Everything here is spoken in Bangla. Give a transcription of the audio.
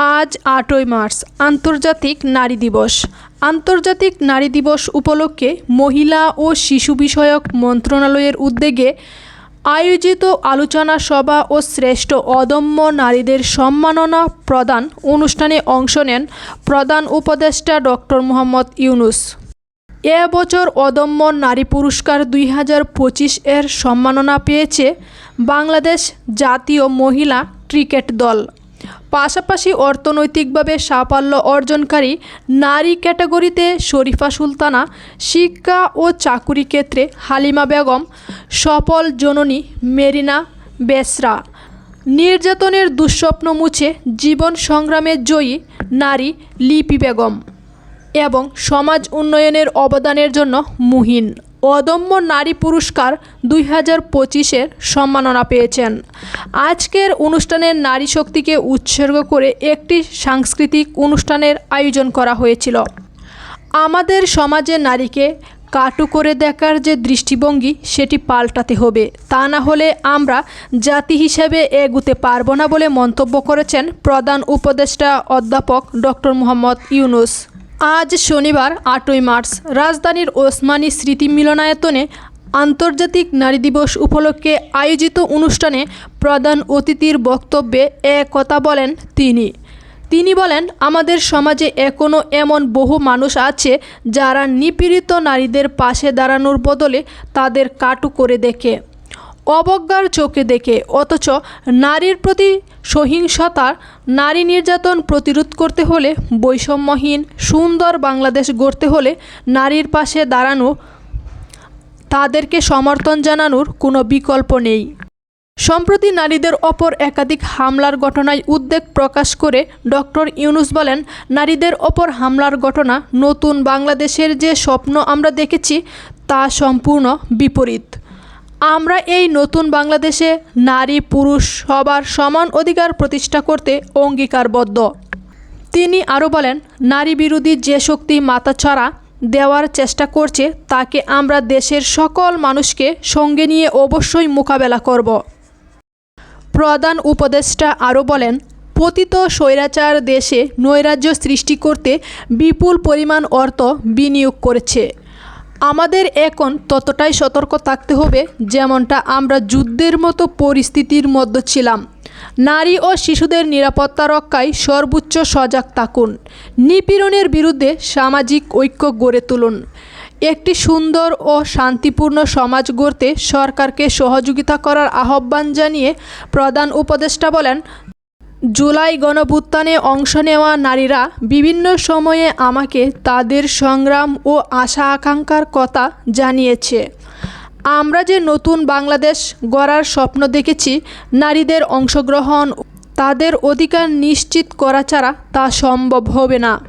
আজ আটই মার্চ, আন্তর্জাতিক নারী দিবস। আন্তর্জাতিক নারী দিবস উপলক্ষে মহিলা ও শিশু বিষয়ক মন্ত্রণালয়ের উদ্যোগে আয়োজিত আলোচনা সভা ও শ্রেষ্ঠ অদম্য নারীদের সম্মাননা প্রদান অনুষ্ঠানে অংশ নেন প্রধান উপদেষ্টা ডক্টর মোহাম্মদ ইউনুস। এ বছর অদম্য নারী পুরস্কার দুই হাজার পঁচিশ এর সম্মাননা পেয়েছে বাংলাদেশ জাতীয় মহিলা ক্রিকেট দল। পাশাপাশি অর্থনৈতিকভাবে সাফল্য অর্জনকারী নারী ক্যাটাগরিতে শরীফা সুলতানা, শিক্ষা ও চাকুরি ক্ষেত্রে হালিমা বেগম, সফল জননী মেরিনা বেসরা। নির্যাতনের দুঃস্বপ্ন মুছে জীবন সংগ্রামে জয়ী নারী লিপি বেগম এবং সমাজ উন্নয়নের অবদানের জন্য মুহিন। অদম্য নারী পুরস্কার দুই হাজার পঁচিশের সম্মাননা পেয়েছেন। আজকের অনুষ্ঠানে নারী শক্তিকে উৎসর্গ করে একটি সাংস্কৃতিক অনুষ্ঠানের আয়োজন করা হয়েছিল। আমাদের সমাজে নারীকে কাটু করে দেখার যে দৃষ্টিভঙ্গি, সেটি পাল্টাতে হবে। তা না হলে আমরা জাতি হিসেবে এগুতে পারব না বলে মন্তব্য করেছেন প্রধান উপদেষ্টা অধ্যাপক ডক্টর মোহাম্মদ ইউনুস। আজ শনিবার, আটই মার্চ, রাজধানীর ওসমানী স্মৃতি মিলনায়তনে আন্তর্জাতিক নারী দিবস উপলক্ষে আয়োজিত অনুষ্ঠানে প্রধান অতিথির বক্তব্যে এ কথা বলেন তিনি। তিনি বলেন, আমাদের সমাজে এখনও এমন বহু মানুষ আছে যারা নিপীড়িত নারীদের পাশে দাঁড়ানোর বদলে তাদের কাটু করে দেখে। অবজ্ঞার চোখে দেখে, অথচ নারীর প্রতি সহিংসতা নারী নির্যাতন প্রতিরোধ করতে হলে বৈষম্যহীন, সুন্দর বাংলাদেশ গড়তে হলে নারীর পাশে দাঁড়ানো, তাদেরকে সমর্থন জানানোর কোনো বিকল্প নেই। সম্প্রতি নারীদের ওপর একাধিক হামলার ঘটনায় উদ্বেগ প্রকাশ করে ডক্টর ইউনুস বলেন, নারীদের ওপর হামলার ঘটনা নতুন বাংলাদেশের যে স্বপ্ন আমরা দেখেছি, তা সম্পূর্ণ বিপরীত। আমরা এই নতুন বাংলাদেশে নারী, পুরুষ সবার সমান অধিকার প্রতিষ্ঠা করতে অঙ্গীকারবদ্ধ। তিনি আরও বলেন, নারী বিরোধী যে শক্তি মাথাছড়া দেওয়ার চেষ্টা করছে, তাকে আমরা দেশের সকল মানুষকে সঙ্গে নিয়ে অবশ্যই মোকাবেলা করব। প্রধান উপদেষ্টা আরও বলেন, পতিত স্বৈরাচার দেশে নৈরাজ্য সৃষ্টি করতে বিপুল পরিমাণ অর্থ বিনিয়োগ করেছে। আমাদের এখন ততটাই সতর্ক থাকতে হবে যেমনটা আমরা যুদ্ধের মতো পরিস্থিতির মধ্যে ছিলাম। নারী ও শিশুদের নিরাপত্তা রক্ষায় সর্বোচ্চ সজাগ থাকুন। নিপীড়নের বিরুদ্ধে সামাজিক ঐক্য গড়ে তুলুন। একটি সুন্দর ও শান্তিপূর্ণ সমাজ গড়তে সরকারকে সহযোগিতা করার আহ্বান জানিয়ে প্রধান উপদেষ্টা বলেন জুলাই গণভুত্থানে অংশ নেওয়া নারীরা বিভিন্ন সময়ে আমাকে তাদের সংগ্রাম ও আশা আকাঙ্ক্ষার কথা জানিয়েছে। আমরা যে নতুন বাংলাদেশ গড়ার স্বপ্ন দেখেছি, নারীদের অংশগ্রহণ, তাদের অধিকার নিশ্চিত করা ছাড়া তা সম্ভব হবে না।